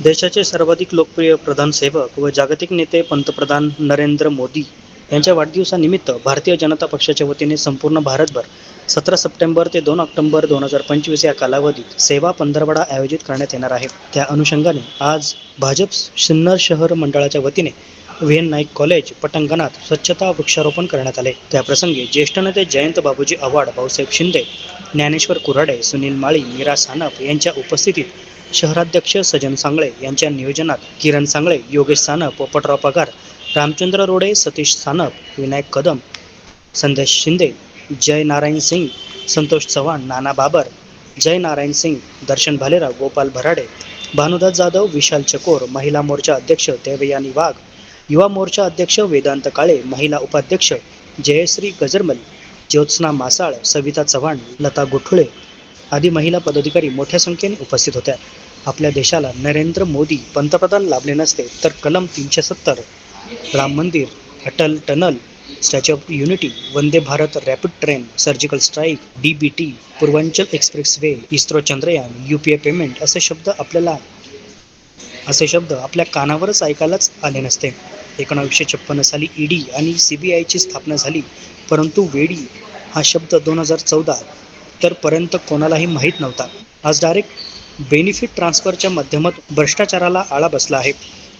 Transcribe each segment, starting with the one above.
देशाचे सर्वाधिक लोकप्रिय प्रधान सेवक व जागतिक नेते पंतप्रधान नरेंद्र मोदी यांच्या वाढदिवसानिमित्त भारतीय जनता पक्षाच्या वतीने संपूर्ण भारतभर सतरा सप्टेंबर ते दोन ऑक्टोबर दोन हजार पंचवीस या कालावधीत सेवा पंधरवडा आयोजित करण्यात येणार आहे. त्या अनुषंगाने आज भाजप सिन्नर शहर मंडळाच्या वतीने व्ही एन नाईक कॉलेज पटांगणात स्वच्छता वृक्षारोपण करण्यात आले. त्याप्रसंगी ज्येष्ठ नेते जयंत बाबूजी आव्हाड भाऊसाहेब शिंदे ज्ञानेश्वर कुऱ्हाडे सुनील माळी मीरा सानप यांच्या उपस्थितीत शहराध्यक्ष सजन सांगळे यांच्या नियोजनात किरण सांगळे योगेश सानप पोपटराव पगार रामचंद्र रोडे सतीश सानप विनायक कदम संदेश शिंदे जय नारायण सिंग संतोष चव्हाण नाना बाबर जय नारायण सिंग दर्शन भालेराव गोपाल भराडे भानुदास जाधव विशाल चकोर महिला मोर्चा अध्यक्ष देवयानी वाघ युवा मोर्चा अध्यक्ष वेदांत काळे महिला उपाध्यक्ष जयश्री गजरमल ज्योत्स्ना मासाळ सविता चव्हाण लता गुठुळे आदी महिला पदाधिकारी मोठ्या संख्येने उपस्थित होत्या. आपल्या देशाला नरेंद्र मोदी पंतप्रधान लाभले नसते तर कलम तीनशे सत्तर Ram Mandir Atal tunnel statue of unity Vande Bharat rapid train surgical strike D B T Purvanchal expressway ISRO Chandrayaan U P I payment असे शब्द आपल्याला असे शब्द आपल्या कानावरच ऐकायलाच आले नसते. एकोणावीसशे छप्पन्न साली ईडी आणि सी बी आयची स्थापना झाली परंतु वेडी हा शब्द दोन हजार चौदा तर पर्यंत कोणालाही माहीत नव्हता. आज डायरेक्ट बेनिफिट ट्रान्सफरच्या माध्यमात भ्रष्टाचाराला आळा बसला आहे.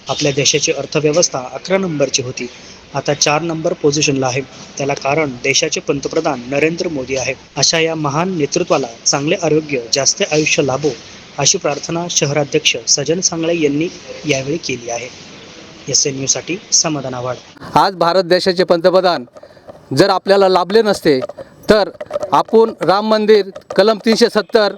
आपल्या देशाची अर्थव्यवस्था अकरा नंबरची होती. आता चार नंबर पोझिशनला आहे. त्याला कारण देशाचे पंतप्रधान नरेंद्र मोदी आहे. अशा या महान नेतृत्वाला चांगले आरोग्य जास्त आयुष्य लाभो अशी प्रार्थना शहराध्यक्ष सजन सांगळे यांनी यावेळी केली आहे. एस एन न्यूजसाठी समाधान आव्हाड. आज भारत देशाचे पंतप्रधान जर आपल्याला लाभले नसते तर आपण राम मंदिर कलम तीनशे सत्तर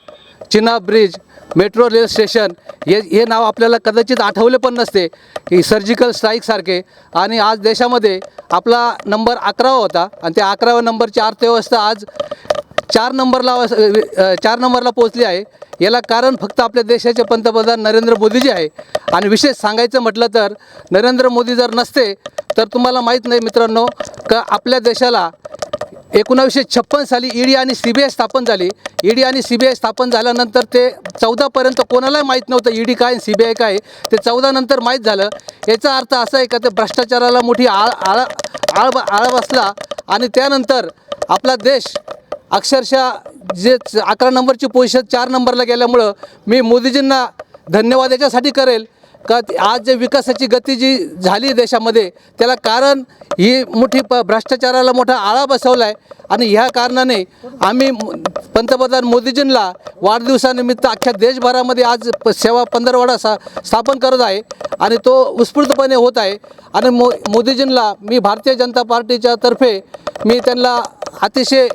चिना ब्रिज मेट्रो रेल स्टेशन हे हे नाव आपल्याला कदाचित आठवले पण नसते की सर्जिकल स्ट्राईकसारखे आणि आज देशामध्ये आपला नंबर अकरावा होता आणि त्या अकराव्या नंबरची अर्थव्यवस्था आज चार नंबरला चार नंबरला पोहोचली आहे. याला कारण फक्त आपल्या देशाचे पंतप्रधान नरेंद्र मोदीजी आहे. आणि विशेष सांगायचं म्हटलं तर नरेंद्र मोदी जर नसते तर तुम्हाला माहीत नाही मित्रांनो का आपल्या देशाला एकोणावीसशे छप्पन साली ईडी आणि सी बी आय स्थापन झाली. ईडी आणि सी बी आय स्थापन झाल्यानंतर ते चौदापर्यंत कोणालाही माहीत नव्हतं ईडी काय सी बी आय काय? ते चौदानंतर माहीत झालं. याचा अर्थ असा आहे का ते भ्रष्टाचाराला मोठी आळ आळ आळ आळ बसला आणि त्यानंतर आपला देश अक्षरशः जे अकरा नंबरची पोझिशन चार नंबरला गेल्यामुळं मी मोदीजींना धन्यवाद याच्यासाठी करेल. का आज जे विकासाची गती जी झाली देशामध्ये त्याला कारण ही मोठी प भ्रष्टाचाराला मोठा आळा बसवला आहे आणि ह्या कारणाने आम्ही पंतप्रधान मोदीजींना वाढदिवसानिमित्त अख्ख्या देशभरामध्ये आज प सेवा पंधरवडा सा स्थापन करत आहे आणि तो उत्स्फूर्तपणे होत आहे. आणि मो मोदीजींना मी भारतीय जनता पार्टीच्या तर्फे मी त्यांना अतिशय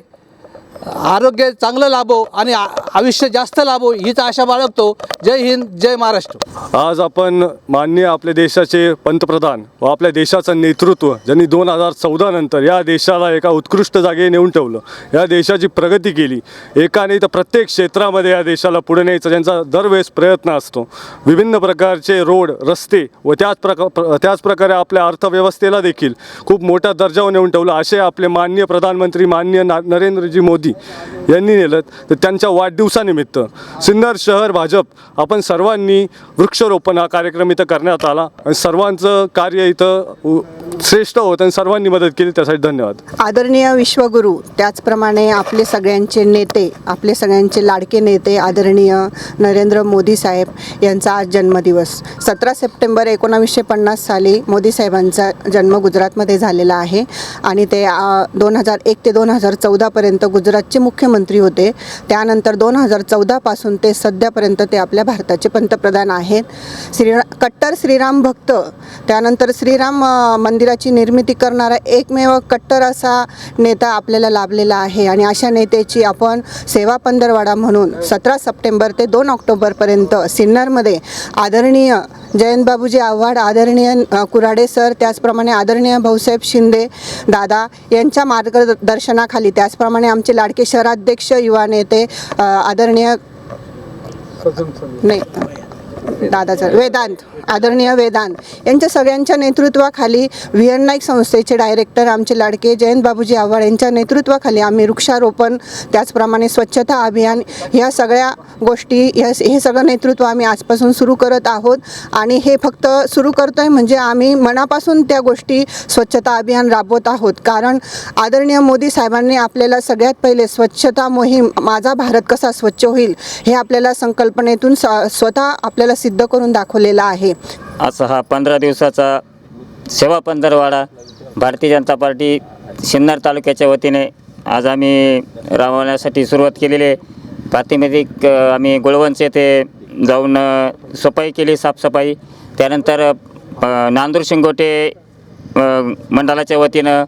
आरोग्य चांगलं लाभो आणि आयुष्य जास्त लाभो हीच आशा बाळगतो. जय हिंद जय महाराष्ट्र. आज आपण माननीय आपल्या देशाचे पंतप्रधान व आपल्या देशाचं नेतृत्व ज्यांनी दोन हजार चौदा नंतर या देशाला एका उत्कृष्ट जागे नेऊन ठेवलं या देशाची प्रगती केली. एकाने तर प्रत्येक क्षेत्रामध्ये या देशाला पुढे न्यायचा ज्यांचा दरवेळेस प्रयत्न असतो. विभिन्न प्रकारचे रोड रस्ते व त्याच प्रका त्याच प्रकारे आपल्या अर्थव्यवस्थेला देखील खूप मोठा दर्जावर नेऊन ठेवलं. असे आपले माननीय प्रधानमंत्री माननीय नरेंद्रजी मोदी verdade यांनी नेलं. तर त्यांच्या वाढदिवसानिमित्त सिन्नर शहर भाजप आपण सर्वांनी वृक्षरोपण हा कार्यक्रम इथं करण्यात आला. आणि सर्वांचं कार्य इथं श्रेष्ठ होतं आणि सर्वांनी मदत केली. त्यासाठी धन्यवाद. आदरणीय विश्वगुरू त्याचप्रमाणे आपले सगळ्यांचे नेते आपले सगळ्यांचे लाडके नेते आदरणीय नरेंद्र मोदी साहेब यांचा आज जन्मदिवस. सतरा सप्टेंबर एकोणावीसशे पन्नास साली मोदी साहेबांचा जन्म गुजरातमध्ये झालेला आहे. आणि ते दोन हजार एक ते दोन हजार चौदापर्यंत गुजरातचे मुख्यमंत्री होते. त्यानंतर दोन हजार चौदापासून ते सध्यापर्यंत ते आपल्या भारताचे पंतप्रधान आहेत. श्रीरा कट्टर श्रीराम भक्त त्यानंतर श्रीराम मंदिराची निर्मिती करणारा एकमेव कट्टर असा नेता आपल्याला लाभलेला आहे. आणि अशा नेत्याची आपण सेवा पंधरवाडा म्हणून सतरा सप्टेंबर ते दोन ऑक्टोबरपर्यंत सिन्नरमध्ये आदरणीय जयंत बाबूजी आव्हाड आदरणीय कुराडे सर त्याचप्रमाणे आदरणीय भाऊसाहेब शिंदे दादा यांच्या मार्गदर्शनाखाली त्याचप्रमाणे आमचे लाडके शहराध्यक्ष युवा नेते आदरणीय नाही दादाचं वेदांत. आदरणीय वेदांत यांच्या सगळ्यांच्या नेतृत्वाखाली व्ही नाईक संस्थेचे डायरेक्टर आमचे लाडके जयंत बाबूजी आव्हाड यांच्या नेतृत्वाखाली आम्ही वृक्षारोपण त्याचप्रमाणे स्वच्छता अभियान ह्या सगळ्या गोष्टी ह्या हे सगळं नेतृत्व आम्ही आजपासून सुरू करत आहोत. आणि हे फक्त सुरू करतो आहे म्हणजे आम्ही मनापासून त्या गोष्टी स्वच्छता अभियान राबवत आहोत. कारण आदरणीय मोदी साहेबांनी आपल्याला सगळ्यात पहिले स्वच्छता मोहीम माझा भारत कसा स्वच्छ होईल हे आपल्याला संकल्पनेतून स स्वतः आपल्याला सिद्ध करून दाखवलेलं आहे. असा हा पंधरा दिवसाचा सेवा पंधरवाडा भारतीय जनता पार्टी सिन्नर तालुक्याच्या वतीने आज आम्ही राबवण्यासाठी सुरुवात केलेली आहे. प्रातिनिधिक आम्ही गुळवंच येथे जाऊन सफाई केली साफसफाई. त्यानंतर नांदूर शिंगोटे मंडळाच्या वतीनं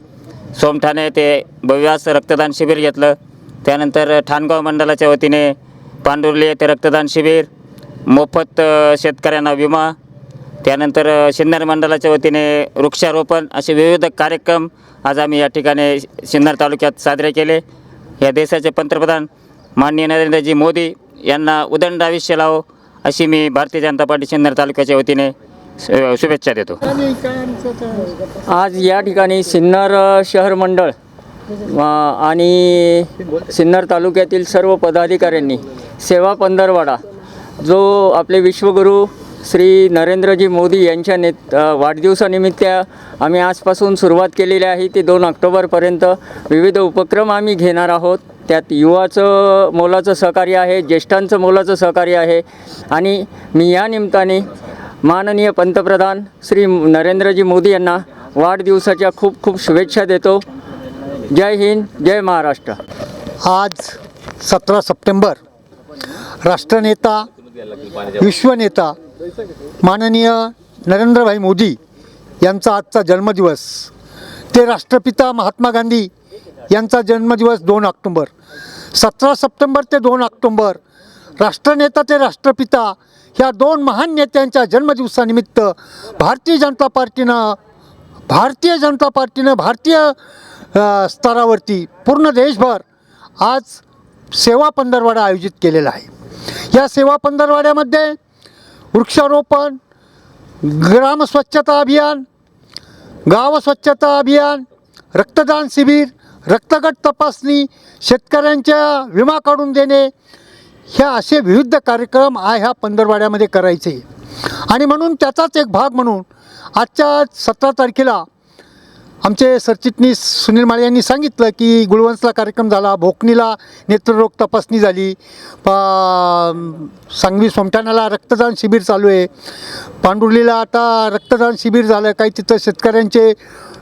सोमठाणे येथे भव्यास रक्तदान शिबिर घेतलं. त्यानंतर ठाणगाव मंडळाच्या वतीने पांडुर्ली येथे रक्तदान शिबिर मोफत शेतकऱ्यांना विमा त्यानंतर सिन्नर मंडळाच्या वतीने वृक्षारोपण असे विविध कार्यक्रम आज आम्ही या ठिकाणी सिन्नर तालुक्यात साजरे केले. या देशाचे पंतप्रधान माननीय नरेंद्रजी मोदी यांना उदंड आयुष्य लावो अशी मी भारतीय जनता पार्टी सिन्नर तालुक्याच्या वतीने शुभेच्छा देतो. आज या ठिकाणी सिन्नर शहर मंडळ आणि सिन्नर तालुक्यातील सर्व पदाधिकाऱ्यांनी सेवा पंधरवाडा जो आपले विश्वगुरू श्री नरेंद्रजी मोदी यांच्या नेत वाढदिवसानिमित्त आम्ही आजपासून सुरुवात केलेली आहे ती दोन ऑक्टोबरपर्यंत. विविध उपक्रम आम्ही घेणार आहोत. त्यात युवाचं मोलाचं सहकार्य आहे ज्येष्ठांचं मोलाचं सहकार्य आहे. आणि मी या निमित्ताने माननीय पंतप्रधान श्री नरेंद्रजी मोदी यांना वाढदिवसाच्या खूप खूप शुभेच्छा देतो. जय हिंद जय महाराष्ट्र. आज सतरा सप्टेंबर राष्ट्रनेता विश्वनेता माननीय नरेंद्रभाई मोदी यांचा आजचा जन्मदिवस. ते राष्ट्रपिता महात्मा गांधी यांचा जन्मदिवस दोन ऑक्टोंबर. सतरा सप्टेंबर ते दोन ऑक्टोंबर. राष्ट्रनेता ते राष्ट्रपिता ह्या दोन महान नेत्यांच्या जन्मदिवसानिमित्त भारतीय जनता पार्टीनं भारतीय जनता पार्टीनं भारतीय स्तरावरती पूर्ण देशभर आज सेवा पंधरवाडा आयोजित केलेला आहे. या सेवा पंधरवाड्यामध्ये वृक्षारोपण ग्राम स्वच्छता अभियान गाव स्वच्छता अभियान रक्तदान शिबिर रक्तगट तपासणी शेतकऱ्यांच्या विमा काढून देणे ह्या असे विविध कार्यक्रम आ ह्या पंधरवाड्यामध्ये करायचे. आणि म्हणून त्याचाच एक भाग म्हणून आजच्या सतरा तारखेला आमचे सरचिटणीस सुनील माळे यांनी सांगितलं की गुळवंसला कार्यक्रम झाला भोकणीला नेत्ररोग तपासणी झाली पा सांगवी सोमठाण्याला रक्तदान शिबिर चालू आहे पांडुर्लीला आता रक्तदान शिबिर झालं काही तिथं शेतकऱ्यांचे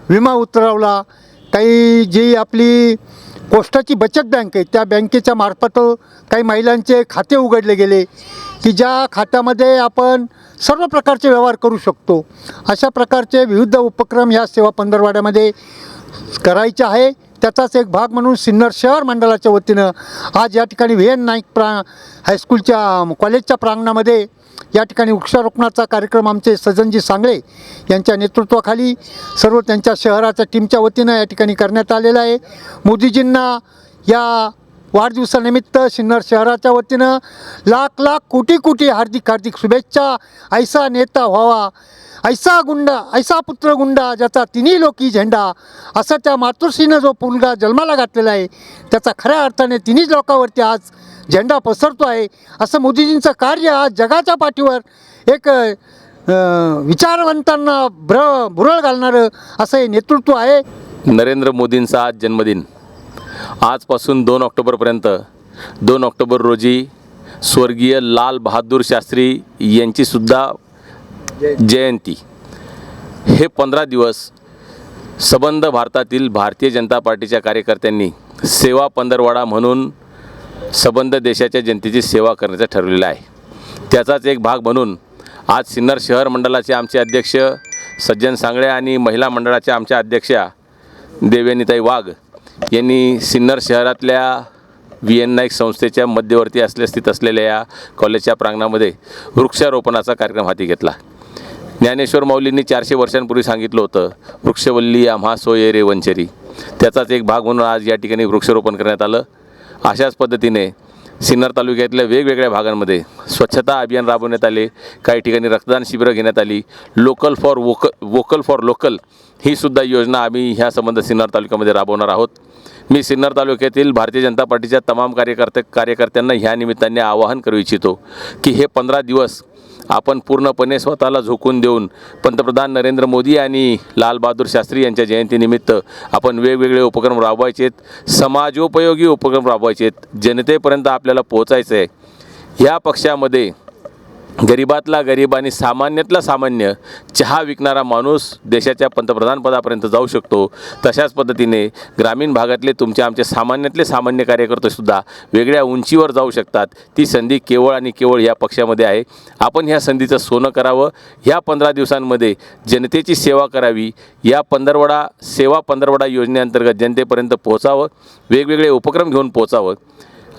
विमा उतरवला काही जी आपली पोस्टाची बचत बँक आहे त्या बँकेच्या मार्फत काही महिलांचे खाते उघडले गेले. की ज्या खात्यामध्ये आपण सर्व प्रकारचे व्यवहार करू शकतो. अशा प्रकारचे विविध उपक्रम ह्या सेवा पंधरवाड्यामध्ये करायचे आहे. त्याचाच एक भाग म्हणून सिन्नर शहर मंडळाच्या वतीनं आज या ठिकाणी व्ही एन नाईक प्रा हायस्कूलच्या कॉलेजच्या प्रांगणामध्ये या ठिकाणी वृक्षारोपणाचा कार्यक्रम आमचे सजनजी सांगळे यांच्या नेतृत्वाखाली सर्व त्यांच्या शहराच्या टीमच्या वतीनं या ठिकाणी करण्यात आलेलं आहे. मोदीजींना या वाढदिवसानिमित्त सिन्नर शहराच्या वतीनं लाख लाख कोटी कोटी हार्दिक हार्दिक शुभेच्छा. ऐसा नेता व्हावा. ऐसा गुंडा ऐसा पुत्र गुंडा ज्याचा तिन्ही लोकी झेंडा. असं त्या मातृश्रीनं जो मुलगा जन्माला घातलेला आहे त्याचा खऱ्या अर्थाने तिन्ही लोकांवरती आज झेंडा पसरतो आहे. असं मोदीजींचं कार्य आज जगाच्या पाठीवर एक विचारवंतांना भ्र भुरळ घालणारं असं हे नेतृत्व आहे. नरेंद्र मोदींचा आज जन्मदिन. आजपासून दोन ऑक्टोबरपर्यंत दोन ऑक्टोबर रोजी स्वर्गीय लाल बहादूर शास्त्री यांचीसुद्धा जयंती. हे पंधरा दिवस सबंध भारतातील भारतीय जनता पार्टीच्या कार्यकर्त्यांनी सेवा पंधरवाडा म्हणून सबंध देशाच्या जनतेची सेवा करण्याचं ठरवलेलं आहे. त्याचाच एक भाग म्हणून आज सिन्नर शहर मंडळाचे आमचे अध्यक्ष सज्जन सांगळे आणि महिला मंडळाच्या आमच्या अध्यक्षा देवयानीताई वाघ यांनी सिन्नर शहरातल्या व्ही एन नाईक संस्थेच्या मध्यवर्ती असल्या स्थित असलेल्या या कॉलेजच्या प्रांगणामध्ये वृक्षारोपणाचा कार्यक्रम हाती घेतला. ज्ञानेश्वर माऊलींनी चारशे वर्षांपूर्वी सांगितलं होतं वृक्षवल्ली आम्हा सोये रे वंचरी. त्याचाच एक भाग म्हणून आज या ठिकाणी वृक्षारोपण करण्यात आलं. अशाच पद्धतीने सिन्नर तालुक्यातल्या वेगवेगळ्या भागांमध्ये स्वच्छता अभियान राबवण्यात आले. काही ठिकाणी रक्तदान शिबिरं घेण्यात आली. Local for vocal vocal for local ही सुद्धा योजना आम्ही ह्या संबंध सिन्नर तालुक्यामध्ये राबवणार आहोत. मी सिन्नर तालुक्यातील भारतीय जनता पार्टीच्या तमाम कार्यकर्ते कार्यकर्त्यांना ह्या निमित्ताने आवाहन करू इच्छितो की हे पंधरा दिवस आपण पूर्णपणे स्वतःला झोकून देऊन पंतप्रधान नरेंद्र मोदी आणि लालबहादूर शास्त्री यांच्या जयंतीनिमित्त आपण वेगवेगळे उपक्रम राबवायचेत समाजोपयोगी उपक्रम राबवायचेत जनतेपर्यंत आपल्याला पोहोचायचं आहे ह्या पक्षामध्ये गरिबातला गरीब आणि सामान्यातला सामान्य चहा विकणारा माणूस देशाच्या पंतप्रधानपदापर्यंत जाऊ शकतो. तशाच पद्धतीने ग्रामीण भागातले तुमचे आमचे सामान्यातले सामान्य कार्यकर्तेसुद्धा वेगळ्या उंचीवर जाऊ शकतात. ती संधी केवळ आणि केवळ या पक्षामध्ये आहे. आपण ह्या संधीचं सोनं करावं. ह्या पंधरा दिवसांमध्ये जनतेची सेवा करावी. या पंधरवडा सेवा पंधरवडा योजनेअंतर्गत जनतेपर्यंत पोहोचावं. वेगवेगळे उपक्रम घेऊन पोहोचावं.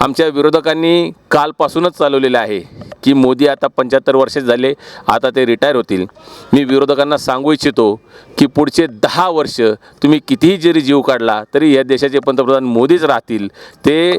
आमच्या विरोधकांनी कालपासूनच चालवलेलं आहे की मोदी आता पंच्याहत्तर वर्षे झाले आता ते रिटायर होतील. मी विरोधकांना सांगू इच्छितो की पुढचे दहा वर्ष तुम्ही कितीही जरी जीव काढला तरी या देशाचे पंतप्रधान मोदीच राहतील. ते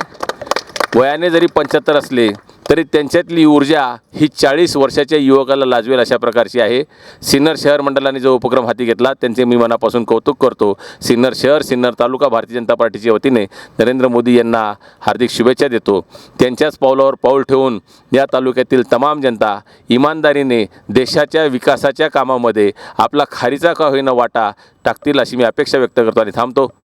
वयाने जरी पंच्याहत्तर असले तरी त्यांच्यातली ऊर्जा ही चाळीस वर्षाच्या युवकाला लाजवेल अशा प्रकारची आहे. सिन्नर शहर मंडळाने जो उपक्रम हाती घेतला त्यांचे मी मनापासून कौतुक करतो. सिन्नर शहर सिन्नर तालुका भारतीय जनता पार्टीच्या वतीने नरेंद्र मोदी यांना हार्दिक शुभेच्छा देतो. त्यांच्याच पावलावर पाऊल ठेवून या तालुक्यातील तमाम जनता इमानदारीने देशाच्या विकासाच्या कामामध्ये आपला खारीचा का होईना वाटा टाकतील अशी मी अपेक्षा व्यक्त करतो आणि थांबतो.